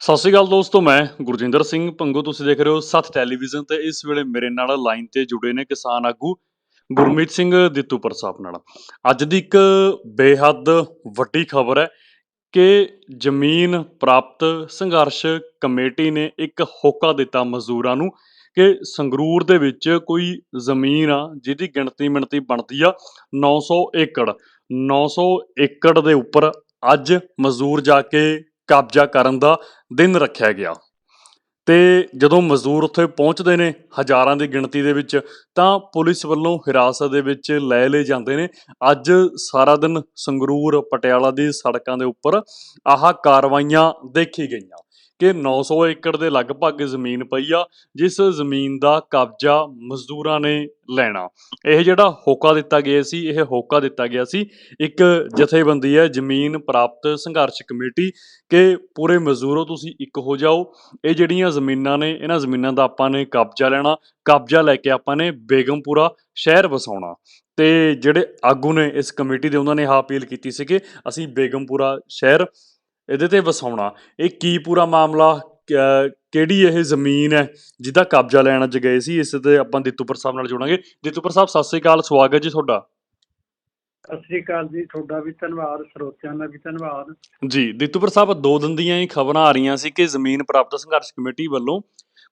ਸਤਿ ਸ਼੍ਰੀ ਅਕਾਲ ਦੋਸਤੋ, ਮੈਂ ਗੁਰਜਿੰਦਰ ਸਿੰਘ ਪੰਗੂ। ਤੁਸੀਂ ਦੇਖ ਰਹੇ ਹੋ ਸੱਤ ਟੈਲੀਵਿਜ਼ਨ ਤੇ ਇਸ ਵੇਲੇ ਮੇਰੇ ਨਾਲ ਲਾਈਨ ਤੇ ਜੁੜੇ ਨੇ ਕਿਸਾਨ ਆਗੂ ਗੁਰਮੀਤ ਸਿੰਘ ਦਿੱਤੂਪੁਰ ਸਾਹਿਬ ਨਾਲ। ਅੱਜ ਦੀ ਇੱਕ ਬੇਹੱਦ ਵੱਡੀ ਖਬਰ ਹੈ ਕਿ ਜ਼ਮੀਨ ਪ੍ਰਾਪਤ ਸੰਘਰਸ਼ ਕਮੇਟੀ ਨੇ ਇੱਕ ਹੋਕਾ ਦਿੱਤਾ ਮਜ਼ਦੂਰਾਂ ਨੂੰ ਕਿ ਸੰਗਰੂਰ ਦੇ ਵਿੱਚ ਕੋਈ ਜ਼ਮੀਨ ਆ, ਜਿਹਦੀ ਗਿਣਤੀ ਮਿਣਤੀ ਬਣਦੀ ਆ 900 ਏਕੜ। 900 ਏਕੜ ਦੇ ਉੱਪਰ ਅੱਜ ਮਜ਼ਦੂਰ ਜਾ ਕੇ ਕਬਜ਼ਾ ਕਰਨ ਦਾ ਦਿਨ ਰੱਖਿਆ ਗਿਆ। ਤੇ ਜਦੋਂ ਮਜ਼ਦੂਰ ਉੱਥੇ ਪਹੁੰਚਦੇ ਨੇ ਹਜ਼ਾਰਾਂ ਦੀ ਗਿਣਤੀ ਦੇ ਵਿੱਚ, ਤਾਂ ਪੁਲਿਸ ਵੱਲੋਂ ਹਿਰਾਸਤ ਦੇ ਵਿੱਚ ਲੈ ਲਏ ਜਾਂਦੇ ਨੇ। ਅੱਜ ਸਾਰਾ ਦਿਨ ਸੰਗਰੂਰ, ਪਟਿਆਲਾ ਦੀ ਸੜਕਾਂ ਦੇ ਉੱਪਰ ਆਹ ਕਾਰਵਾਈਆਂ ਦੇਖੀ ਗਈਆਂ। ਕਿ 900 ਏਕੜ ਦੇ ਲਗਭਗ ਜ਼ਮੀਨ ਪਈ ਆ, ਜਿਸ ਜ਼ਮੀਨ ਦਾ ਕਬਜ਼ਾ ਮਜ਼ਦੂਰਾਂ ਨੇ ਲੈਣਾ। ਇਹ ਜਿਹੜਾ ਹੋਕਾ ਦਿੱਤਾ ਗਿਆ ਸੀ, ਇਹ ਹੋਕਾ ਦਿੱਤਾ ਗਿਆ ਸੀ। ਇੱਕ ਜਥੇਬੰਦੀ ਹੈ, ਜ਼ਮੀਨ ਪ੍ਰਾਪਤ ਸੰਘਰਸ਼ ਕਮੇਟੀ, ਕਿ ਪੂਰੇ ਮਜ਼ਦੂਰੋ ਤੁਸੀਂ ਇੱਕ ਹੋ ਜਾਓ। ਇਹ ਜਿਹੜੀਆਂ ਜ਼ਮੀਨਾਂ ਨੇ, ਇਹਨਾਂ ਜ਼ਮੀਨਾਂ ਦਾ ਆਪਾਂ ਨੇ ਕਬਜ਼ਾ ਲੈਣਾ। ਕਬਜ਼ਾ ਲੈ ਕੇ ਆਪਾਂ ਨੇ ਬੇਗਮਪੁਰਾ ਸ਼ਹਿਰ ਵਸਾਉਣਾ। ਤੇ ਜਿਹੜੇ ਆਗੂ ਨੇ ਇਸ ਕਮੇਟੀ ਦੇ, ਉਹਨਾਂ ਨੇ ਆਹ ਅਪੀਲ ਕੀਤੀ ਸੀ ਕਿ ਅਸੀਂ ਬੇਗਮਪੁਰਾ ਸ਼ਹਿਰ ਇਹਦੇ ਤੇ ਵਸਾਉਣਾ। ਇਹ ਕੀ ਪੂਰਾ ਮਾਮਲਾ ਕਿਹੜੀ ਇਹ ਜ਼ਮੀਨ ਹੈ ਜਿਹਦਾ ਕਬਜ਼ਾ ਲੈਣ ਅੱਜ ਗਏ ਸੀ ਇਸ ਤੇ ਆਪਾਂ ਦਿੱਤੂਪੁਰ ਸਾਹਿਬ ਨਾਲ ਜੁੜਾਂਗੇ। ਦਿੱਤੂਪੁਰ ਸਾਹਿਬ ਸਤਿ ਸ੍ਰੀ ਅਕਾਲ ਸਵਾਗਤ ਜੀ ਤੁਹਾਡਾ। ਸਤਿ ਸ੍ਰੀ ਅਕਾਲ ਜੀ ਤੁਹਾਡਾ ਵੀ ਧੰਨਵਾਦ ਸਰੋਤਿਆਂ ਦਾ ਵੀ ਧੰਨਵਾਦ। ਜੀ ਦਿੱਤੂਪੁਰ ਸਾਹਿਬ ਦੋ ਦਿਨ ਦੀਆਂ ਹੀ ਖਬਰਾਂ ਆ ਰਹੀਆਂ ਸੀ ਕਿ ਜ਼ਮੀਨ ਪ੍ਰਾਪਤ ਸੰਘਰਸ਼ ਕਮੇਟੀ ਵੱਲੋਂ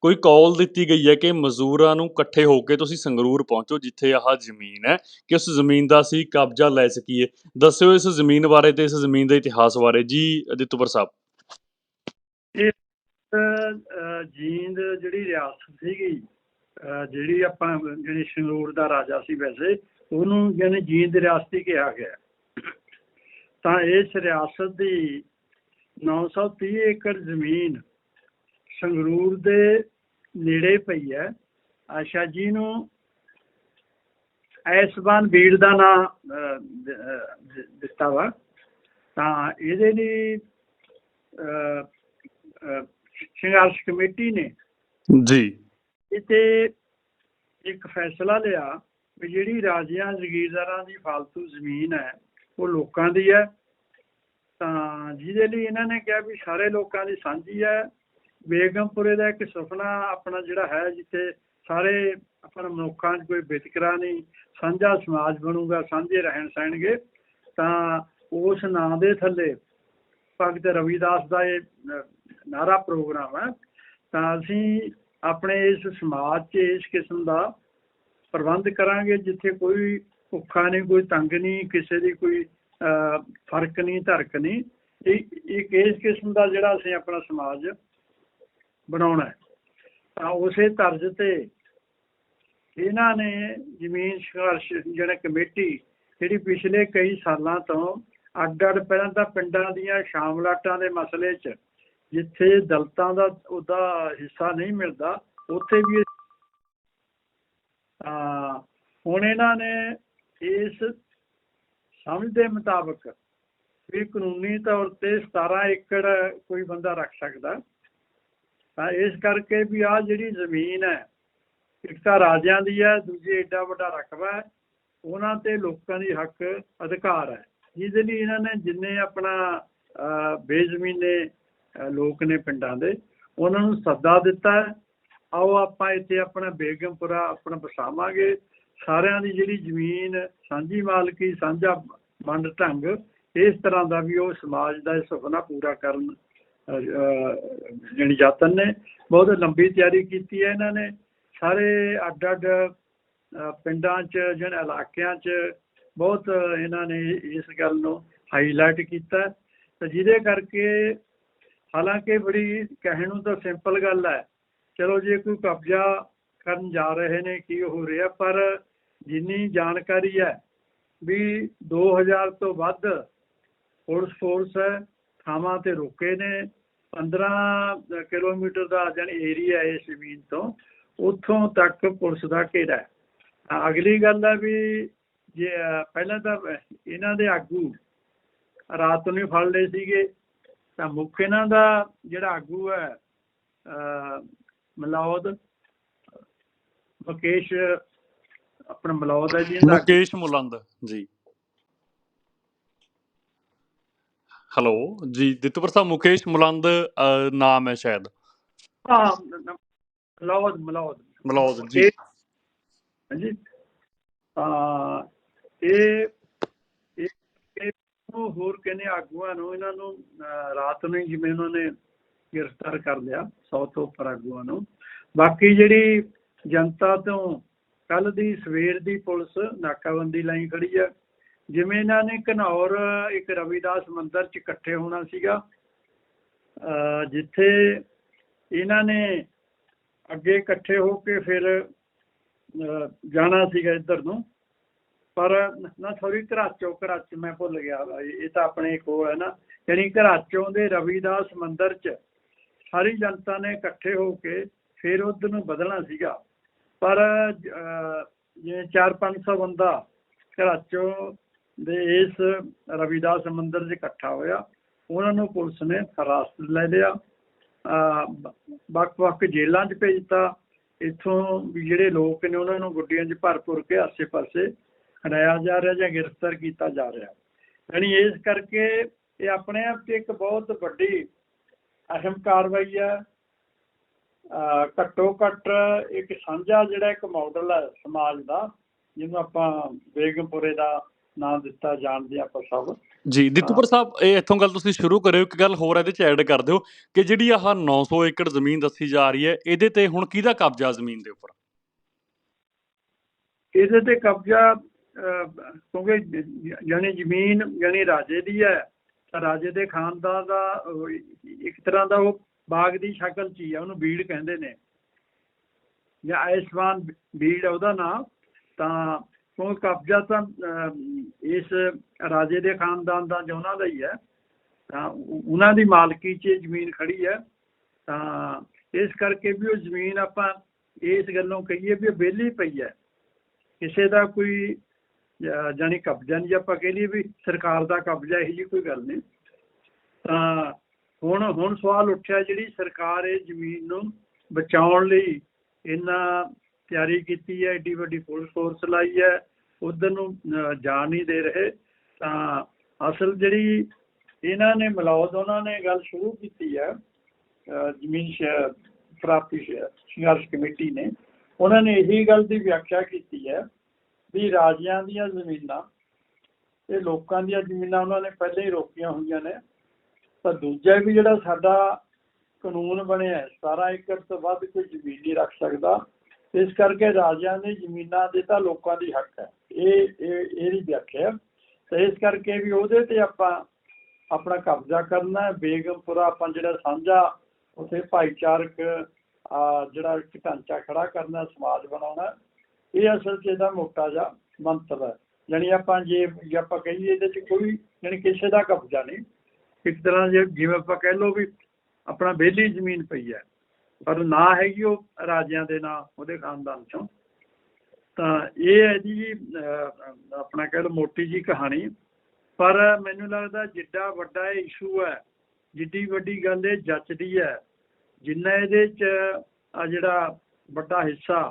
ਕੋਈ ਕਾਲ ਦਿੱਤੀ ਗਈ ਹੈ ਕਿ ਮਜ਼ਦੂਰਾਂ ਨੂੰ ਇਕੱਠੇ ਹੋ ਕੇ ਤੁਸੀਂ ਸੰਗਰੂਰ ਪਹੁੰਚੋ, ਜਿੱਥੇ ਆਹ ਜ਼ਮੀਨ ਹੈ, ਕਿ ਉਸ ਜ਼ਮੀਨ ਦਾ ਅਸੀਂ ਕਬਜ਼ਾ ਲੈ ਸਕੀਏ। ਦੱਸਿਓ ਇਸ ਜ਼ਮੀਨ ਬਾਰੇ ਤੇ ਇਸ ਜ਼ਮੀਨ ਦੇ ਇਤਿਹਾਸ ਬਾਰੇ। ਜੀ ਦਿੱਤੂਪੁਰ ਸਾਹਿਬ ਅਹ, ਜੀਂਦ ਜਿਹੜੀ ਰਿਆਸਤ ਸੀਗੀ ਜਿਹੜੀ ਆਪਾਂ, ਜਿਹੜੀ ਸੰਗਰੂਰ ਦਾ ਰਾਜਾ ਸੀ ਵੈਸੇ, ਉਹਨੂੰ ਜਿਹਨੇ ਜੀਂਦ ਰਿਆਸਤੀ ਕਿਹਾ ਗਿਆ। ਤਾਂ ਇਸ ਰਿਆਸਤ ਦੀ 930 ਏਕੜ ਜ਼ਮੀਨ ਸੰਗਰੂਰ ਦੇ ਨੇੜੇ ਪਈ ਹੈ। ਆਸ਼ਾ ਜੀ ਨੂੰ ਐਸਬਾਨ ਬੀੜ ਦਾ ਨਾਂ ਅਹ, ਦ- ਅਹ, ਦਿੱਤਾ ਵਾ। ਤਾਂ ਇਹਦੇ ਲਈ ਸੰਘਰਸ਼ ਕਮੇਟੀ ਨੇ ਜੀ। ਇਤੇ ਇੱਕ ਫੈਸਲਾ ਲਿਆ ਵੀ ਜਿਹੜੀ ਰਾਜਿਆਂ ਜ਼ਗੀਰਦਾਰਾਂ ਦੀ ਫालतू ਜ਼ਮੀਨ ਹੈ ਉਹ ਲੋਕਾਂ ਦੀ ਹੈ। ਤਾਂ ਜਿਹਦੇ ਲਈ ਇਹਨਾਂ ਨੇ ਕਿਹਾ ਵੀ ਸਾਰੇ ਲੋਕਾਂ ਦੀ ਸਾਂਝੀ ਹੈ ਬੇਗਮਪੁਰੇ ਦਾ ਇੱਕ ਸੁਪਨਾ ਆਪਣਾ ਜਿਹੜਾ ਹੈ ਜਿੱਥੇ ਸਾਰੇ ਆਪਣਾ ਮਨੁੱਖਾਂ 'ਚ ਕੋਈ ਵਿਤਕਰਾ ਨਹੀਂ ਸਾਂਝਾ ਸਮਾਜ ਬਣੂਗਾ ਸਾਂਝੇ ਰਹਿਣ ਸਹਿਣਗੇ ਤਾਂ ਉਸ ਨਾਂ ਦੇ ਥੱਲੇ ਭਗਤ ਰਵਿਦਾਸ ਦਾ ਇਹ ਨਾਰਾ ਪ੍ਰੋਗਰਾਮ ਹੈ। ਤਾਂ ਅਸੀਂ ਆਪਣੇ ਇਸ ਸਮਾਜ 'ਚ ਇਸ ਕਿਸਮ ਦਾ ਪ੍ਰਬੰਧ ਕਰਾਂਗੇ ਜਿੱਥੇ ਕੋਈ ਭੁੱਖਾ ਨਹੀਂ ਕੋਈ ਤੰਗ ਨਹੀਂ ਕਿਸੇ ਦੀ ਕੋਈ ਅਹ, ਫ਼ਰਕ ਨਹੀਂ ਧਰਕ ਨਹੀਂ। ਇਹ ਇੱਕ ਇਸ ਕਿਸਮ ਦਾ ਜਿਹੜਾ ਅਸੀਂ ਆਪਣਾ ਸਮਾਜ ਬਣਾਉਣਾ ਤਾਂ ਉਸੇ ਤਰਜ਼ ਤੇ ਇਹਨਾਂ ਨੇ ਜ਼ਮੀਨ ਸੰਘਰਸ਼ ਜਿਹੜਾ ਕਮੇਟੀ, ਜਿਹੜੀ ਪਿਛਲੇ ਕਈ ਸਾਲਾਂ ਤੋਂ ਅੱਡ-ਅੱਡ ਪਹਿਲਾਂ ਤਾਂ ਪਿੰਡਾਂ ਦੀਆਂ ਸ਼ਾਮਲਾਟਾਂ ਦੇ ਮਸਲੇ 'ਚ ਜਿੱਥੇ ਦਲਤਾਂ ਦਾ ਉਹਦਾ ਹਿੱਸਾ ਨਹੀਂ ਮਿਲਦਾ, ਉੱਥੇ ਵੀ ਆ ਹੁਣ ਇਹਨਾਂ ਨੇ ਇਸ ਸਮਝ ਦੇ ਮੁਤਾਬਕ ਵੀ ਕਾਨੂੰਨੀ ਤੌਰ ਤੇ 17 ਏਕੜ ਕੋਈ ਬੰਦਾ ਰੱਖ ਸਕਦਾ। ਤਾਂ ਇਸ ਕਰਕੇ ਵੀ ਆ ਜਿਹੜੀ ਜ਼ਮੀਨ ਹੈ ਇੱਕ ਤਾਂ ਰਾਜਿਆਂ ਦੀ ਹੈ ਦੂਜੀ ਏਡਾ ਵੱਡਾ ਰਕਬਾ ਹੈ ਉਹਨਾਂ ਤੇ ਲੋਕਾਂ ਦੀ ਹੱਕ ਅਧਿਕਾਰ ਹੈ ਜਿਹਦੇ ਲਈ ਇਹਨਾਂ ਨੇ ਜਿੰਨੇ ਆਪਣਾ ਅਹ, ਬੇਜ਼ਮੀਨੇ ਲੋਕ ਨੇ ਪਿੰਡਾਂ ਦੇ ਉਹਨਾਂ ਨੂੰ ਸੱਦਾ ਦਿੱਤਾ ਹੈ। ਆਓ ਆਪਾਂ ਇੱਥੇ ਆਪਣਾ ਬੇਗਮਪੁਰਾ ਆਪਣਾ ਵਸਾਵਾਂਗੇ ਸਾਰਿਆਂ ਦੀ ਜਿਹੜੀ ਜ਼ਮੀਨ ਸਾਂਝੀ ਮਾਲਕੀ ਸਾਂਝਾ ਵੰਡ ਢੰਗ ਇਸ ਤਰ੍ਹਾਂ ਦਾ ਵੀ ਉਹ ਸਮਾਜ ਦਾ ਇਹ ਸੁਪਨਾ ਪੂਰਾ ਕਰਨ ਜਾਣੀ ਯਤਨ ਨੇ ਬਹੁਤ ਲੰਬੀ ਤਿਆਰੀ ਕੀਤੀ ਹੈ ਇਹਨਾਂ ਨੇ। ਸਾਰੇ ਅੱਡ ਅੱਡ ਪਿੰਡਾਂ 'ਚ ਜਿਹੜੇ ਇਲਾਕਿਆਂ 'ਚ ਬਹੁਤ ਇਹਨਾਂ ਨੇ ਇਸ ਗੱਲ ਨੂੰ ਹਾਈਲਾਈਟ ਕੀਤਾ। ਤੇ ਜਿਹਦੇ ਕਰਕੇ ਹਾਲਾਂਕਿ ਬੜੀ ਕਹਿਣ ਨੂੰ ਤਾਂ ਸਿੰਪਲ ਗੱਲ ਹੈ, ਚਲੋ ਜੇ ਕੋਈ ਕਬਜ਼ਾ ਕਰਨ ਜਾ ਰਹੇ ਨੇ, ਕੀ ਹੋ ਰਿਹਾ, ਪਰ ਜਿੰਨੀ ਜਾਣਕਾਰੀ ਹੈ ਵੀ 2000 ਤੋਂ ਵੱਧ ਪੁਲਿਸ ਫੋਰਸ ਹੈ ਥਾਵਾਂ ਤੇ ਰੁਕੇ ਨੇ। 15 ਕਿਲੋਮੀਟਰ ਦਾ ਜਾਨੀ ਏਰੀਆ ਹੈ ਇਸ ਜ਼ਮੀਨ ਤੋਂ। ਉੱਥੋਂ ਤੱਕ ਪੁਲਿਸ ਦਾ ਘੇਰਾ ਹੈ। ਅਗਲੀ ਗੱਲ ਹੈ ਵੀ ਜੇ ਪਹਿਲਾਂ ਤਾਂ ਇਹਨਾਂ ਦੇ ਆਗੂ ਰਾਤ ਨੂੰ ਫੜ ਲਏ ਸੀਗੇ। ਤਾਂ ਮੁੱਖ ਇਹਨਾਂ ਦਾ ਜਿਹੜਾ ਆਗੂ ਹੈ ਮਲੌਦ, ਮੁਕੇਸ਼, ਆਪਣਾ ਮਲੌਦ ਹੈ ਜੀ। ਮੁਕੇਸ਼ ਮੁਲੰਦ, ਜੀ। ਹੈਲੋ ਜੀ ਦਿੱਤੂਪੁਰ ਸਾਹਿਬ ਮੁਕੇਸ਼ ਮੁਲੰਦ ਅ, ਨਾਮ ਹੈ ਸ਼ਾਇਦ। ਹਾਂ ਮਲੌਦ ਮਲੌਦ। ਮਲੌਦ ਜੀ। ਇਹ- ਹਾਂਜੀ। ਤਾਂ ਇਹ ਇਹ ਇਹ ਨੂੰ ਹੋਰ ਕਹਿੰਦੇ ਆਗੂਆਂ ਨੂੰ ਇਹਨਾਂ ਨੂੰ ਅਹ, ਰਾਤ ਨੂੰ ਹੀ ਜਿਵੇਂ ਉਹਨਾਂ ਨੇ ਗ੍ਰਿਫਤਾਰ ਕਰ ਲਿਆ 100 ਤੋਂ ਉੱਪਰ ਆਗੂਆਂ ਨੂੰ। ਬਾਕੀ ਜਿਹੜੀ ਜਨਤਾ ਤੋਂ ਕੱਲ ਦੀ ਸਵੇਰ ਦੀ ਪੁਲਿਸ ਨਾਕਾਬੰਦੀ ਲਾਈ ਖੜੀ ਆ ਜਿਵੇਂ ਇਹਨਾਂ ਨੇ ਘਨੌਰ ਇੱਕ ਰਵਿਦਾਸ ਮੰਦਿਰ 'ਚ ਇਕੱਠੇ ਹੋਣਾ ਸੀਗਾ ਅਹ, ਜਿੱਥੇ ਇਹਨਾਂ ਨੇ ਅੱਗੇ ਇਕੱਠੇ ਹੋ ਕੇ ਫਿਰ ਜਾਣਾ ਸੀਗਾ ਇੱਧਰ ਨੂੰ। ਪਰ ਨਾ ਸੌਰੀ ਘਰਾਚੋ ਘਰਾਚ ਮੈਂ ਭੁੱਲ ਗਿਆ ਵਾ, ਇਹ ਤਾਂ ਆਪਣੇ ਕੋਲ ਹੈ ਨਾ ਯਾਨੀ ਘਰਾਚੋਂ ਦੇ ਰਵਿਦਾਸ ਮੰਦਿਰ 'ਚ ਸਾਰੀ ਜਨਤਾ ਨੇ ਇਕੱਠੇ ਹੋ ਕੇ ਫਿਰ ਉਧਰ ਨੂੰ ਬਦਲਣਾ ਸੀਗਾ। ਪਰ ਅਹ, ਜਿਵੇਂ 4-500 ਬੰਦਾ ਘਰਾਚੋਂ ਦੇ ਇਸ ਰਵਿਦਾਸ ਮੰਦਿਰ 'ਚ ਇਕੱਠਾ ਹੋਇਆ। ਉਹਨਾਂ ਨੂੰ ਪੁਲਿਸ ਨੇ ਹਿਰਾਸਤ ਲੈ ਲਿਆ। ਵੱਖ-ਵੱਖ ਜੇਲ੍ਹਾਂ 'ਚ ਭੇਜਤਾ ਇੱਥੋਂ ਵੀ ਜਿਹੜੇ ਲੋਕ ਨੇ ਉਹਨਾਂ ਨੂੰ ਗੁੱਡੀਆਂ 'ਚ ਭਰ ਭੁਰ ਕੇ ਆਸੇ-ਪਾਸੇ ਖੜਾਇਆ ਜਾ ਰਿਹਾ ਜਾਂ ਗ੍ਰਿਫਤਾਰ ਕੀਤਾ ਜਾ ਰਿਹਾ। ਯਾਨੀ ਇਸ ਕਰਕੇ ਇਹ ਆਪਣੇ ਆਪ 'ਚ ਇੱਕ ਬਹੁਤ ਵੱਡੀ ਅਹਿਮ ਕਾਰਵਾਈ ਹੈ। ਅਹ ਘੱਟੋ ਘੱਟ ਇੱਕ ਸਾਂਝਾ ਜਿਹੜਾ ਇੱਕ ਮਾਡਲ ਹੈ ਸਮਾਜ ਦਾ, ਜਿਹਨੂੰ ਆਪਾਂ ਬੇਗਮਪੁਰੇ ਦਾ ਨਾਮ ਦਿੱਤਾ ਜਾਣਦੇ ਆਪਾਂ ਸਭ। ਜੀ ਦਿੱਤੂਪੁਰ ਸਾਹਿਬ ਇਹ ਇੱਥੋਂ ਗੱਲ ਤੁਸੀਂ ਸ਼ੁਰੂ ਕਰਿਓ ਇੱਕ ਗੱਲ ਹੋਰ ਇਹਦੇ ਚ ਐਡ ਕਰ ਦਿਓ ਕਿ ਜਿਹੜੀ ਆਹ 900 ਏਕੜ ਜ਼ਮੀਨ ਦੱਸੀ ਜਾ ਰਹੀ ਹੈ ਇਹਦੇ ਤੇ ਹੁਣ ਕਿਹਦਾ ਕਬਜ਼ਾ ਜ਼ਮੀਨ ਦੇ ਉੱਪਰ? ਇਹਦੇ ਤੇ ਕਬਜ਼ਾ ਕਿਉਂਕਿ ਜ- ਜਾਣੀ ਜ਼ਮੀਨ ਜਾਣੀ ਰਾਜੇ ਦੀ ਹੈ ਤਾਂ ਰਾਜੇ ਦੇ ਖਾਨਦਾਨ ਦਾ ਇੱਕ ਤਰ੍ਹਾਂ ਦਾ ਉਹ ਬਾਗ ਦੀ ਸ਼ਕਲ ਚ ਹੀ ਹੈ ਉਹਨੂੰ ਬੀੜ ਕਹਿੰਦੇ ਨੇ। ਜਾਂ ਆਇਸਵਾਨ ਬੀੜ ਉਹਦਾ ਨਾਮ ਤਾਂ ਕਿਉਂਕਿ ਕਬਜ਼ਾ ਤਾਂ ਇਸ ਰਾਜੇ ਦੇ ਖਾਨਦਾਨ ਦਾ ਜੋ ਦਾ ਹੀ ਹੈ ਤਾਂ ਉਹਨਾਂ ਦੀ ਮਾਲਕੀ 'ਚ ਜ਼ਮੀਨ ਖੜੀ ਹੈ। ਤਾਂ ਇਸ ਕਰਕੇ ਵੀ ਉਹ ਜ਼ਮੀਨ ਆਪਾਂ ਇਸ ਗੱਲੋਂ ਕਹੀਏ ਵੀ ਵਿਹਲੀ ਪਈ ਹੈ। ਕਿਸੇ ਦਾ ਕੋਈ ਅਹ, ਜਾਣੀ ਕਬਜ਼ਾ ਨਹੀਂ ਜੇ ਆਪਾਂ ਕਹਿ ਲਈਏ ਵੀ ਸਰਕਾਰ ਦਾ ਕਬਜ਼ਾ ਇਹੋ ਜਿਹੀ ਕੋਈ ਗੱਲ ਨਹੀਂ। ਤਾਂ ਹੁਣ ਹੁਣ ਸਵਾਲ ਉੱਠਿਆ ਜਿਹੜੀ ਸਰਕਾਰ ਇਹ ਜ਼ਮੀਨ ਨੂੰ ਬਚਾਉਣ ਲਈ ਇਹਨਾਂ ਤਿਆਰੀ ਕੀਤੀ ਹੈ ਏਡੀ ਵੱਡੀ ਪੁਲਿਸ ਫੋਰਸ ਲਾਈ ਹੈ। ਉਧਰ ਨੂੰ ਜਾਣ ਨਹੀਂ ਦੇ ਰਹੇ। ਤਾਂ ਅਸਲ ਜਿਹੜੀ ਇਹਨਾਂ ਨੇ ਮਲੌਦ ਉਹਨਾਂ ਨੇ ਗੱਲ ਸ਼ੁਰੂ ਕੀਤੀ ਹੈ ਜ਼ਮੀਨ ਪ੍ਰਾਪਤੀ ਸੰਘਰਸ਼ ਕਮੇਟੀ ਨੇ। ਉਹਨਾਂ ਨੇ ਇਹੀ ਗੱਲ ਦੀ ਵਿਆਖਿਆ ਕੀਤੀ ਹੈ ਵੀ ਰਾਜਿਆਂ ਦੀਆਂ ਜ਼ਮੀਨਾਂ ਇਹ ਲੋਕਾਂ ਦੀਆਂ ਜ਼ਮੀਨਾਂ ਉਹਨਾਂ ਨੇ ਪਹਿਲਾਂ ਹੀ ਰੋਕੀਆਂ ਹੋਈਆਂ ਨੇ। ਤਾਂ ਦੂਜਾ ਵੀ ਜਿਹੜਾ ਸਾਡਾ ਕਾਨੂੰਨ ਬਣਿਆ ਹੈ, 17 ਏਕੜ ਤੋਂ ਵੱਧ ਕੋਈ ਜ਼ਮੀਨ ਨਹੀਂ ਰੱਖ ਸਕਦਾ। ਇਸ ਕਰਕੇ ਰਾਜਿਆਂ ਨੇ ਜ਼ਮੀਨਾਂ ਦੇ ਤਾਂ ਲੋਕਾਂ ਦੀ ਹੱਕ ਹੈ। ਇਹ ਇਹ ਇਹਦੀ ਵਿਆਖਿਆ। ਤੇ ਇਸ ਕਰਕੇ ਵੀ ਉਹਦੇ ਤੇ ਆਪਾਂ ਆਪਣਾ ਕਬਜ਼ਾ ਕਰਨਾ ਬੇਗਮਪੁਰਾ ਆਪਾਂ ਜਿਹੜਾ ਸਾਂਝਾ ਉਥੇ ਭਾਈਚਾਰਕ ਜਿਹੜਾ ਇੱਕ ਢਾਂਚਾ ਖੜਾ ਕਰਨਾ, ਸਮਾਜ ਬਣਾਉਣਾ, ਇਹ ਅਸਲ 'ਚ ਇਹਦਾ ਮੋਟਾ ਜਿਹਾ ਮੰਤਵ ਹੈ। ਯਾਨੀ ਆਪਾਂ ਜੇ ਆਪਾਂ ਕਹੀਏ ਇਹਦੇ 'ਚ ਕੋਈ ਯਾਨੀ ਕਿਸੇ ਦਾ ਕਬਜ਼ਾ ਨਹੀਂ। ਇੱਕ ਤਰ੍ਹਾਂ ਜੇ ਜਿਵੇਂ ਆਪਾਂ ਕਹਿ ਲਓ ਵੀ ਆਪਣਾ ਵਿਹਲੀ ਜ਼ਮੀਨ ਪਈ ਹੈ। ਪਰ ਨਾ ਹੈਗੀ ਉਹ ਰਾਜਿਆਂ ਦੇ ਨਾਂ, ਉਹਦੇ ਖਾਨਦਾਨ ਚੋਂ। ਤਾਂ ਇਹ ਹੈ ਜੀ ਆਪਣਾ ਕਹਿ ਲਓ ਮੋਟੀ ਜੀ ਕਹਾਣੀ। ਪਰ ਮੈਨੂੰ ਲੱਗਦਾ ਜਿੱਡਾ ਵੱਡਾ ਇਹ ਇਸ਼ੂ ਹੈ, ਜਿੱਡੀ ਵੱਡੀ ਗੱਲ ਇਹ ਜੱਚਦੀ ਹੈ, ਜਿੰਨਾ ਇਹਦੇ ਚ ਆ ਜਿਹੜਾ ਵੱਡਾ ਹਿੱਸਾ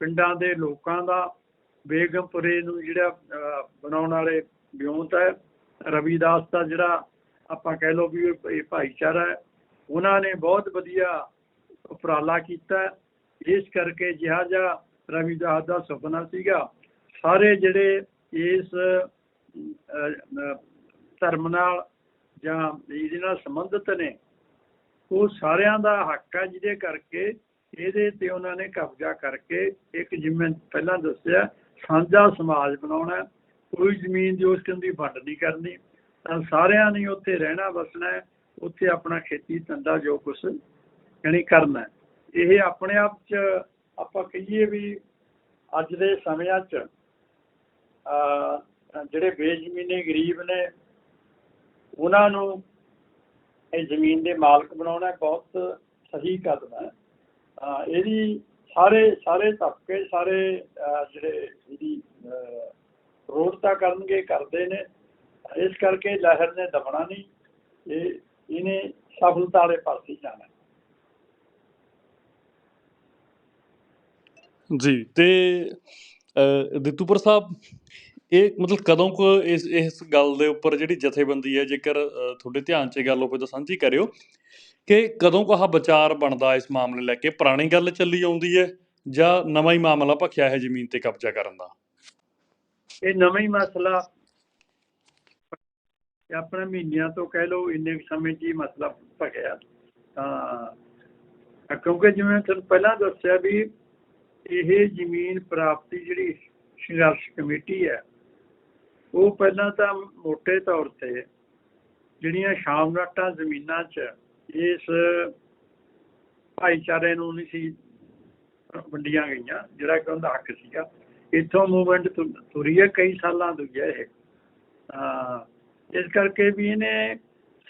ਪਿੰਡਾਂ ਦੇ ਲੋਕਾਂ ਦਾ, ਬੇਗਮਪੁਰੇ ਨੂੰ ਜਿਹੜਾ ਬਣਾਉਣ ਵਾਲੇ ਵਿਉਂਤ ਹੈ, ਰਵੀਦਾਸ ਦਾ ਜਿਹੜਾ ਆਪਾਂ ਕਹਿ ਲੋ ਵੀ ਇਹ ਭਾਈਚਾਰਾ ਹੈ, ਉਹਨਾਂ ਨੇ ਬਹੁਤ ਵਧੀਆ ਉਪਰਾਲਾ ਕੀਤਾ। ਇਸ ਕਰਕੇ ਜਿਹਾ ਜਿਹਾ ਰਵਿਦਾਸ ਦਾ ਸੁਪਨਾ ਸੀਗਾ। ਸਾਰੇ ਜਿਹੜੇ ਇਸ ਧਰਮ ਨਾਲ ਜਾਂ ਇਹਦੇ ਨਾਲ ਸੰਬੰਧਿਤ ਨੇ, ਉਹ ਸਾਰਿਆਂ ਦਾ ਹੱਕ ਹੈ ਜਿਹਦੇ ਕਰਕੇ ਇਹਦੇ ਤੇ ਉਹਨਾਂ ਨੇ ਕਬਜ਼ਾ ਕਰਕੇ ਇੱਕ ਜਿਵੇਂ ਪਹਿਲਾਂ ਦੱਸਿਆ, ਸਾਂਝਾ ਸਮਾਜ ਬਣਾਉਣਾ। ਕੋਈ ਜ਼ਮੀਨ ਦੀ ਉਸ ਕਿਸਮ ਵੰਡ ਨਹੀਂ ਕਰਨੀ। ਤਾਂ ਸਾਰਿਆਂ ਨੇ ਉੱਥੇ ਰਹਿਣਾ ਵਸਣਾ ਉੱਥੇ ਆਪਣਾ ਖੇਤੀ ਧੰਦਾ ਜੋ ਕੁਛ ਯਾਨੀ ਕਰਨਾ ਇਹ ਆਪਣੇ ਆਪ ਚ ਆਪਾਂ ਕਹੀਏ ਵੀ ਅੱਜ ਦੇ ਸਮਿਆਂ ਚ ਅਹ, ਜਿਹੜੇ ਬੇਜ਼ਮੀਨੇ ਗਰੀਬ ਨੇ ਉਹਨਾਂ ਨੂੰ ਇਹ ਜ਼ਮੀਨ ਦੇ ਮਾਲਕ ਬਣਾਉਣਾ ਬਹੁਤ ਸਹੀ ਕਦਮ ਹੈ। ਇਹਦੀ ਸਾਰੇ ਸਾਰੇ ਤਬਕੇ ਸਾਰੇ ਜਿਹੜੇ ਇਹਦੀ ਅਹ, ਵਿਰੋਧਤਾ ਕਰਨਗੇ ਕਰਦੇ ਨੇ। ਇਸ ਕਰਕੇ ਲਹਿਰ ਨੇ ਦਬਣਾ ਨਹੀਂ। ਇਹ ਇਹਨੇ ਸਫਲਤਾ ਵਾਲੇ ਪਾਸੇ ਜਾਣਾ ਜੀ, ਤੇ ਦਿੱਤੂਪੁਰ ਸਾਹਿਬ, ਇਹ ਮਤਲਬ ਕਦੋਂ ਕੋ ਇਸ ਇਸ ਗੱਲ ਦੇ ਉੱਪਰ ਜਿਹੜੀ ਜਥੇਬੰਦੀ ਹੈ, ਜੇਕਰ ਤੁਹਾਡੇ ਧਿਆਨ 'ਚ ਇਹ ਗੱਲ ਹੋਵੇ ਤਾਂ ਸਾਂਝੀ ਕਰਿਓ ਕਿ ਕਦੋਂ ਕੋ ਆਹ ਵਿਚਾਰ ਬਣਦਾ ਇਸ ਮਾਮਲੇ ਲੈ ਕੇ? ਪੁਰਾਣੀ ਗੱਲ ਚੱਲੀ ਆਉਂਦੀ ਹੈ ਜਾਂ ਨਵਾਂ ਹੀ ਮਾਮਲਾ ਭਖਿਆ ਹੈ ਜ਼ਮੀਨ ਤੇ ਕਬਜ਼ਾ ਕਰਨ ਦਾ? ਇਹ ਨਵਾਂ ਹੀ ਮਸਲਾ ਇਹ ਆਪਣਾ ਮਹੀਨਿਆਂ ਤੋਂ ਕਹਿ ਲਓ ਇੰਨੇ ਸਮੇਂ 'ਚ ਹੀ ਮਸਲਾ ਭਖਿਆ। ਤਾਂ, ਕਿਉਂਕਿ ਜਿਵੇਂ ਤੁਹਾਨੂੰ ਪਹਿਲਾਂ ਦੱਸਿਆ ਵੀ ਇਹ ਜ਼ਮੀਨ ਪ੍ਰਾਪਤੀ ਜਿਹੜੀ ਸੰਘਰਸ਼ ਕਮੇਟੀ ਹੈ, ਉਹ ਪਹਿਲਾਂ ਤਾਂ ਮੋٹے ਤੌਰ ਤੇ ਜਿਹੜੀਆਂ ਸ਼ਾਮਲਾਟਾਂ ਜ਼ਮੀਨਾਂ 'ਚ ਇਸ ਭਾਈਚਾਰੇ ਨੂੰ ਨਹੀਂ ਸੀ ਵੰਡੀਆਂ ਗਈਆਂ, ਜਿਹੜਾ ਕਿ ਉਹਦਾ ਹੱਕ ਸੀਗਾ। ਇੱਥੋਂ ਮੂਵਮੈਂਟ ਤੁਰੀ ਹੈ, ਕਈ ਸਾਲਾਂ ਤੋਂ ਹੈ ਇਹ। ਇਸ ਕਰਕੇ ਵੀ ਇਹਨੇ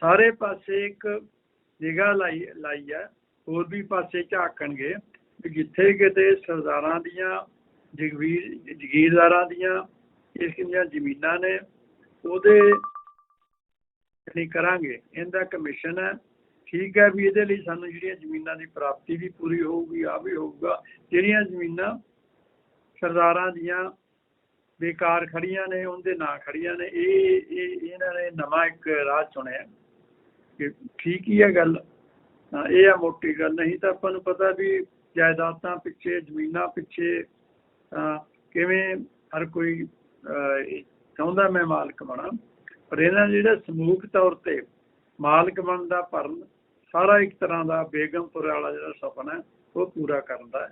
ਸਾਰੇ ਪਾਸੇ ਇੱਕ ਨਿਗਾਹ ਲਾਈ ਲਾਈ ਹੈ, ਹੋਰ ਵੀ ਪਾਸੇ ਝਾਕਣਗੇ। ਜਿੱਥੇ ਕਿਤੇ ਸਰਦਾਰਾਂ ਦੀਆਂ, ਜਗਵੀਰ, ਜਗੀਰਦਾਰਾਂ ਦੀਆਂ ਇਸ ਦੀਆਂ ਜ਼ਮੀਨਾਂ ਨੇ, ਉਹਦੇ ਨਹੀਂ ਕਰਾਂਗੇ। ਇਹਦਾ ਕਮਿਸ਼ਨ ਹੈ। ਠੀਕ ਹੈ ਵੀ ਇਹਦੇ ਲਈ ਸਾਨੂੰ ਜਿਹੜੀਆਂ ਜ਼ਮੀਨਾਂ ਦੀ ਪ੍ਰਾਪਤੀ ਵੀ ਪੂਰੀ ਹੋਊਗੀ ਆ ਵੀ ਹੋਊਗਾ। ਜਿਹੜੀਆਂ ਜ਼ਮੀਨਾਂ ਸਰਦਾਰਾਂ ਦੀਆਂ ਬੇਕਾਰ ਖੜੀਆਂ ਨੇ, ਉਹਦੇ ਨਾਂ ਖੜੀਆਂ ਨੇ, ਇਹ ਇਹ, ਇਹਨਾਂ ਨੇ ਨਵਾਂ ਇੱਕ ਰਾਹ ਚੁਣਿਆ। ਕਿ ਠੀਕ ਹੀ ਹੈ ਗੱਲ। ਇਹ ਆ ਮੋਟੀ ਗੱਲ। ਨਹੀਂ ਤਾਂ ਆਪਾਂ ਨੂੰ ਪਤਾ ਵੀ ਜਾਇਦਾਦਾਂ ਪਿੱਛੇ, ਜ਼ਮੀਨਾਂ ਪਿੱਛੇ ਕਿਵੇਂ ਹਰ ਕੋਈ ਚਾਹੁੰਦਾ ਮੈਂ ਮਾਲਕ ਬਣਾ, ਪਰ ਇਹਨਾਂ ਜਿਹੜਾ ਸਮੂਹਕ ਤੌਰ ਤੇ ਮਾਲਕ ਬਣਨ ਦਾ ਭਰਨ, ਸਾਰਾ ਇੱਕ ਤਰ੍ਹਾਂ ਦਾ ਬੇਗਮਪੁਰ ਵਾਲਾ ਜਿਹੜਾ ਸੁਪਨਾ ਹੈ, ਉਹ ਪੂਰਾ ਕਰਨ ਦਾ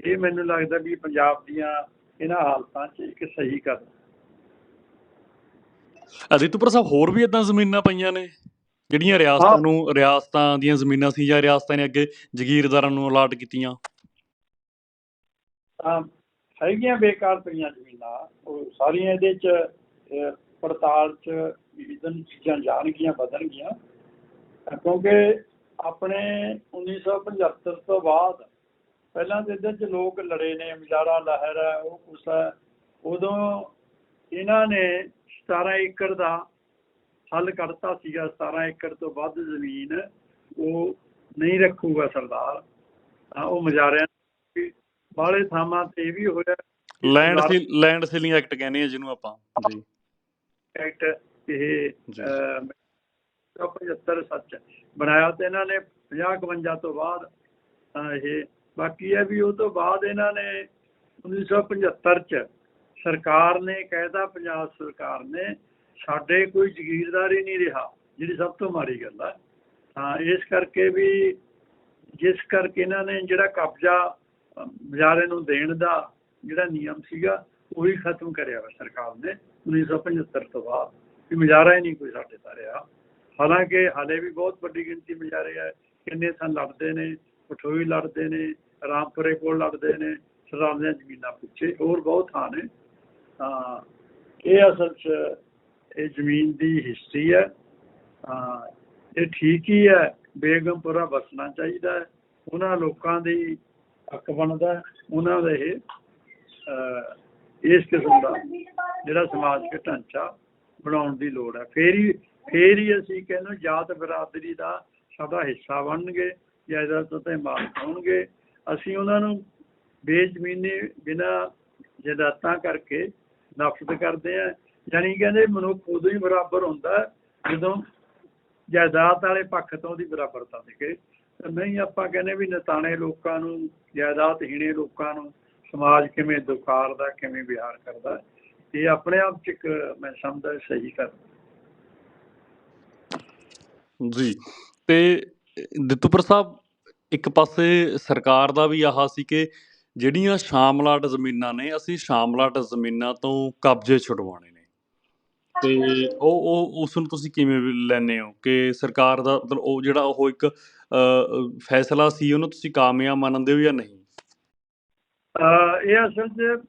ਇਹ ਮੈਨੂੰ ਲੱਗਦਾ ਵੀ ਪੰਜਾਬ ਦੀਆਂ ਇਹਨਾਂ ਹਾਲਤਾਂ 'ਚ ਇੱਕ ਸਹੀ ਕਦਮ ਅਦਿੱਤਪੁਰ ਸਾਹਿਬ, ਹੋਰ ਵੀ ਇਦਾਂ ਜ਼ਮੀਨਾਂ ਪਈਆਂ ਨੇ? ਜਿਹੜੀਆਂ ਰਿਆਸਤਾਂ। ਨੂੰ ਰਿਆਸਤਾਂ ਦੀਆਂ ਜ਼ਮੀਨਾਂ ਸੀ ਜਾਂ ਰਿਆਸਤਾਂ ਨੇ ਅੱਗੇ ਜਗੀਰਦਾਰਾਂ ਨੂੰ ਅਲਾਟ ਕੀਤੀਆਂ? ਤਾਂ ਹੈਗੀਆਂ ਬੇਕਾਰ ਪਈਆਂ ਜ਼ਮੀਨਾਂ। ਉਹ ਸਾਰੀਆਂ ਇਹਦੇ 'ਚ ਪੜਤਾਲ 'ਚ ਇਦਨ ਚੀਜ਼ਾਂ ਜਾਣਗੀਆਂ ਅਹ, ਕਿਉਂਕਿ ਆਪਣੇ 1975 ਤੋਂ ਬਾਅਦ ਪਹਿਲਾਂ ਤਾਂ ਇਹਦੇ 'ਚ ਲੋਕ ਲੜੇ ਨੇ ਮਜਾਰਾ ਲਹਿਰ ਹੈ ਉਹ ਹੈ। ਉਦੋਂ ਇਹਨਾਂ ਨੇ 17 ਏਕੜ ਦਾ ਹੱਲ ਕੱਢਤਾ ਸੀਗਾ 17 ਏਕੜ ਤੋਂ ਵੱਧ ਜ਼ਮੀਨ ਉਹ ਨਹੀਂ ਰੱਖੂਗਾ ਸਰਦਾਰ। ਤਾਂ ਉਹ ਮਜਾਰਿਆਂ ਬਾਲੇ ਥਾਵਾਂ ਤੇ ਇਹ ਵੀ ਹੋਇਆ। ਲੈਂਡ ਲੈਂਡ ਸੀਲਿੰਗ ਐਕਟ ਕਹਿੰਦੇ ਆ ਜਿਹਨੂੰ ਆਪਾਂ। ਜੀ। ਐਕਟ ਇਹ ਜੀ। ਅਹ, 75 ਸੱਚ ਬਣਾਇਆ ਤੇ ਇਹਨਾਂ ਨੇ 50 51 ਤੋਂ ਬਾਅਦ ਇਹ ਬਾਕੀ ਹੈ ਵੀ ਉਹ ਤੋਂ ਬਾਅਦ ਇਹਨਾਂ ਨੇ 1975 ਚ ਸਰਕਾਰ ਨੇ ਕਹਿਤਾ ਪੰਜਾਬ ਸਰਕਾਰ ਨੇ ਸਾਡੇ ਕੋਈ ਜ਼ਗੀਰਦਾਰ ਹੀ ਨਹੀਂ ਰਿਹਾ ਜਿਹੜੀ ਸਭ ਤੋਂ ਮਾੜੀ ਗੱਲ ਆ। ਤਾਂ ਇਸ ਕਰਕੇ ਵੀ ਜਿਸ ਕਰਕੇ ਇਹਨਾਂ ਨੇ ਜਿਹੜਾ ਕਬਜ਼ਾ ਅਹ, ਬਜ਼ਾਰੇ ਨੂੰ ਦੇਣ ਦਾ ਜਿਹੜਾ ਨਿਯਮ ਸੀਗਾ ਉਹੀ ਖਤਮ ਕਰਿਆ ਵਾ ਸਰਕਾਰ ਨੇ 1975 ਤੋਂ ਬਾਅਦ ਵੀ ਮਜ਼ਾਰਾ ਹੀ ਨਹੀਂ ਕੋਈ ਸਾਡੇ ਤਾਂ ਰਿਹਾ। ਹਾਲਾਂਕਿ ਹਾਲੇ ਵੀ ਬਹੁਤ ਵੱਡੀ ਗਿਣਤੀ ਮਜ਼ਾਰੇ ਆ ਕਿੰਨੇ ਥਾਂ ਲੜਦੇ ਨੇ ਪਠੋਈ ਲੜਦੇ ਨੇ ਰਾਮਪੁਰੇ ਕੋਲ ਲੜਦੇ ਨੇ ਸਰਦਾਰ ਦੀਆਂ ਜ਼ਮੀਨਾਂ ਪਿੱਛੇ ਹੋਰ ਬਹੁਤ ਥਾਂ ਨੇ। ਤਾਂ ਇਹ ਅਸਲ 'ਚ ਇਹ ਜ਼ਮੀਨ ਦੀ ਹਿਸਟਰੀ ਹੈ। ਹਾਂ ਇਹ ਠੀਕ ਹੀ ਹੈ, ਬੇਗਮਪੁਰਾ ਵਸਣਾ ਚਾਹੀਦਾ ਹੈ। ਉਹਨਾਂ ਲੋਕਾਂ ਦੀ ਹੱਕ ਬਣਦਾ ਉਹਨਾਂ ਦਾ ਇਹ ਇਸ ਕਿਸਮ ਦਾ ਜਿਹੜਾ ਸਮਾਜਿਕ ਢਾਂਚਾ ਬਣਾਉਣ ਦੀ ਲੋੜ ਹੈ। ਫੇਰ ਹੀ ਫੇਰ ਹੀ ਅਸੀਂ ਕਹਿੰਦੇ ਜਾਤ ਬਰਾਦਰੀ ਦਾ ਸਾਡਾ ਹਿੱਸਾ ਬਣਨਗੇ ਜਾਇਦਾਦ ਤੇ ਮਾਲਕ ਹੋਣਗੇ। ਅਸੀਂ ਉਹਨਾਂ ਨੂੰ ਬੇਜ਼ਮੀਨੀ ਬਿਨਾ ਜਾਇਦਾਦਾਂ ਕਰਕੇ ਨਫ਼ਰਤ ਕਰਦੇ ਆ ਯਾਨੀ ਕਹਿੰਦੇ ਮਨੁੱਖ ਉਦੋਂ ਹੀ ਬਰਾਬਰ ਹੁੰਦਾ ਜਦੋਂ ਜਾਇਦਾਦ ਵਾਲੇ ਪੱਖ ਤੋਂ ਉਹਦੀ ਬਰਾਬਰਤਾ ਦਿਖੇ ਨਹੀਂ ਆਪਾਂ ਕਹਿੰਦੇ ਵੀ ਨਤਾਣੇ ਲੋਕਾਂ ਨੂੰ ਜਾਇਦਾਦ ਹੀਣੇ ਲੋਕਾਂ ਨੂੰ ਸਮਾਜ ਕਿਵੇਂ ਦੁਕਾਰਦਾ ਕਿਵੇਂ ਵਿਹਾਰ ਕਰਦਾ, ਇਹ ਆਪਣੇ ਆਪ ਚ ਇੱਕ ਮੈਂ ਸਮਝਦਾ ਸਹੀ ਕਰ ਜੀ। ਤੇ ਦਿੱਤੂਪੁਰ ਸਾਹਿਬ ਇੱਕ ਪਾਸੇ ਸਰਕਾਰ ਦਾ ਵੀ ਆਹ ਸੀ ਕਿ ਜਿਹੜੀਆਂ ਸ਼ਾਮਲਾਟ ਜ਼ਮੀਨਾਂ ਨੇ, ਅਸੀਂ ਸ਼ਾਮਲਾਟ ਜ਼ਮੀਨਾਂ ਤੋਂ ਕਬਜ਼ੇ ਛੁਡਵਾਉਣੇ ਨੇ। ਤੇ ਉਹ ਉਹ, ਉਸ ਨੂੰ ਤੁਸੀਂ ਕਿਵੇਂ ਵੀ ਹੋ? ਕਿ ਸਰਕਾਰ ਦਾ ਮਤਲਬ ਉਹ ਜਿਹੜਾ ਉਹ ਇੱਕ ਫੈਸਲਾ ਸੀ, ਉਹਨੂੰ ਤੁਸੀਂ ਕਾਮਯਾਬ ਮੰਨਦੇ ਹੋ ਜਾਂ ਨਹੀਂ? ਇਹ ਅਸਲ 'ਚ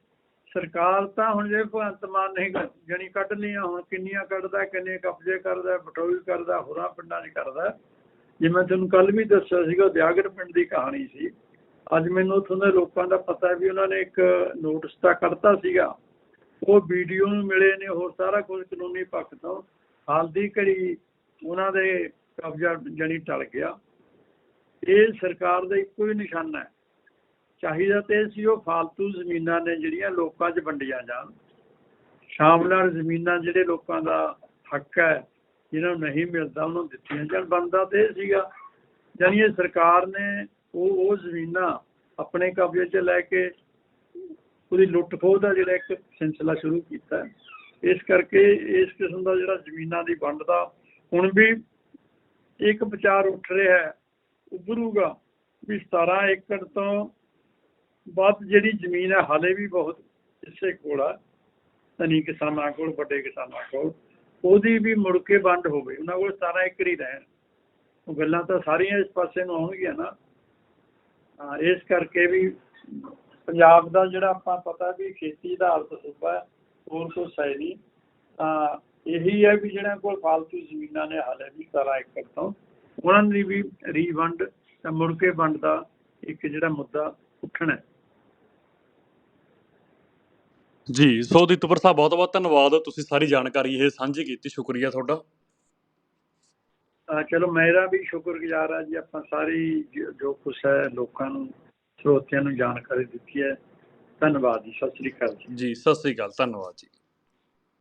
ਸਰਕਾਰ ਤਾਂ ਹੁਣ ਜੇ ਭਗਵੰਤ ਮਾਨ ਨਹੀਂ ਜਣੀ ਕੱਢ ਲਈਆਂ ਹੁਣ ਕਿੰਨੀਆਂ ਕੱਢਦਾ, ਕਿੰਨੇ ਕਬਜ਼ੇ ਕਰਦਾ ਬਟੋਈ ਕਰਦਾ, ਹੋਰਾਂ ਪਿੰਡਾਂ 'ਚ ਕਰਦਾ। ਜਿਵੇਂ ਤੁਹਾਨੂੰ ਕੱਲ ਵੀ ਦੱਸਿਆ ਸੀਗਾ ਦਿਆਗੜ ਪਿੰਡ ਦੀ ਕਹਾਣੀ ਸੀ। ਅੱਜ ਮੈਨੂੰ ਉੱਥੋਂ ਦੇ ਲੋਕਾਂ ਦਾ ਪਤਾ ਵੀ ਉਹਨਾਂ ਨੇ ਇੱਕ ਨੋਟਿਸ ਤਾਂ ਕੱਢਤਾ ਸੀਗਾ। ਉਹ ਵੀਡੀਓ ਨੂੰ ਮਿਲੇ ਨੇ, ਹੋਰ ਸਾਰਾ ਕੁਝ ਕਾਨੂੰਨੀ ਪੱਖ ਤੋਂ। ਹਾਲ ਦੀ ਘੜੀ ਉਹਨਾਂ ਦੇ ਕਬਜ਼ਾ ਜਣੀ ਟਲ ਗਿਆ। ਇਹ ਸਰਕਾਰ ਦਾ ਇੱਕੋ ਹੀ ਨਿਸ਼ਾਨਾ ਹੈ। ਚਾਹੀਦਾ ਤੇ ਸੀ ਉਹ ਫਾਲਤੂ ਜ਼ਮੀਨਾਂ ਨੇ ਜਿਹੜੀਆਂ ਲੋਕਾਂ 'ਚ ਵੰਡੀਆਂ ਜਾਣ। ਸ਼ਾਮਲਾਰ ਜ਼ਮੀਨਾਂ ਜਿਹੜੇ ਲੋਕਾਂ ਦਾ ਹੱਕ ਹੈ, ਜਿਹਨਾਂ ਨੂੰ ਨਹੀਂ ਮਿਲਦਾ, ਉਹਨਾਂ ਨੂੰ ਦਿੱਤੀਆਂ ਜਾਣ। ਬੰਦਾ ਤੇ ਇਹ ਸੀਗਾ, ਜਾਣੀ ਇਹ ਸਰਕਾਰ ਨੇ ਉਹ ਉਹ ਜ਼ਮੀਨਾਂ ਆਪਣੇ ਕਬਜ਼ੇ 'ਚ ਲੈ ਕੇ ਉਹਦੀ ਲੁੱਟ ਖੋਹ ਦਾ ਜਿਹੜਾ ਇੱਕ ਸਿਲਸਿਲਾ ਸ਼ੁਰੂ ਕੀਤਾ। ਇਸ ਕਰਕੇ ਇਸ ਕਿਸਮ ਦਾ ਜਿਹੜਾ ਜ਼ਮੀਨਾਂ ਦੀ ਵੰਡ ਦਾ ਹੁਣ ਵੀ ਇੱਕ ਵਿਚਾਰ ਉੱਠ ਰਿਹਾ ਹੈ, ਉੱਭਰੂਗਾ ਵੀ 17 ਏਕੜ ਤੋਂ ਵੱਧ ਜਿਹੜੀ ਜ਼ਮੀਨ ਹੈ, ਹਾਲੇ ਵੀ ਬਹੁਤ ਇਸੇ ਕੋਲ ਆ, ਧਨੀ ਕਿਸਾਨਾਂ ਕੋਲ, ਵੱਡੇ ਕਿਸਾਨਾਂ ਕੋਲ। ਉਹਦੀ ਵੀ ਮੁੜ ਕੇ ਵੰਡ ਹੋਵੇ, ਉਹਨਾਂ ਕੋਲ 17 ਏਕੜ ਹੀ ਰਹਿਣ। ਉਹ ਗੱਲਾਂ ਤਾਂ ਸਾਰੀਆਂ ਇਸ ਪਾਸੇ ਨੂੰ ਆਉਣਗੀਆਂ ਨਾ। ਇਸ ਕਰਕੇ ਵੀ ਪੰਜਾਬ ਦਾ ਜਿਹੜਾ ਆਪਾਂ ਪਤਾ ਵੀ ਖੇਤੀ ਦਾ ਹਾਲਤ ਸੂਬਾ ਹੈ ਹੋਰ ਕੁਛ ਹੈ ਨਹੀਂ। ਤਾਂ ਇਹੀ ਹੈ ਵੀ ਜਿਹੜਾ ਕੋਲ ਫਾਲਤੂ ਜ਼ਮੀਨਾਂ ਨੇ ਹਾਲੇ ਵੀ 17 ਏਕੜ ਤੋਂ। ਉਹਨਾਂ ਦੀ ਵੀ ਰੀਵੰਡ ਤਾਂ ਮੁੜ ਕੇ ਵੰਡ ਦਾ ਇੱਕ ਜਿਹੜਾ ਮੁੱਦਾ ਉੱਠਣਾ ਹੈ। ਜੀ ਸੋ ਦਿੱਤੂਪੁਰ ਸਾਹਿਬ ਬਹੁਤ ਬਹੁਤ ਧੰਨਵਾਦ। ਤੁਸੀਂ ਸਾਰੀ ਜਾਣਕਾਰੀ ਇਹ ਸਾਂਝੀ ਕੀਤੀ। ਸ਼ੁਕਰੀਆ ਤੁਹਾਡਾ। ਚਲੋ ਮੇਰਾ ਵੀ ਸ਼ੁਕਰਗੁਜ਼ਾਰ ਆ ਜੀ ਆਪਾਂ ਸਾਰੀ ਜ- ਜੋ ਕੁਛ ਹੈ ਲੋਕਾਂ ਨੂੰ ਸਰੋਤਿਆਂ ਨੂੰ ਜਾਣਕਾਰੀ ਦਿੱਤੀ ਹੈ। ਧੰਨਵਾਦ ਜੀ, ਸਤਿ ਸ੍ਰੀ ਅਕਾਲ ਜੀ। ਜੀ, ਸਤਿ ਸ੍ਰੀ ਅਕਾਲ, ਧੰਨਵਾਦ ਜੀ।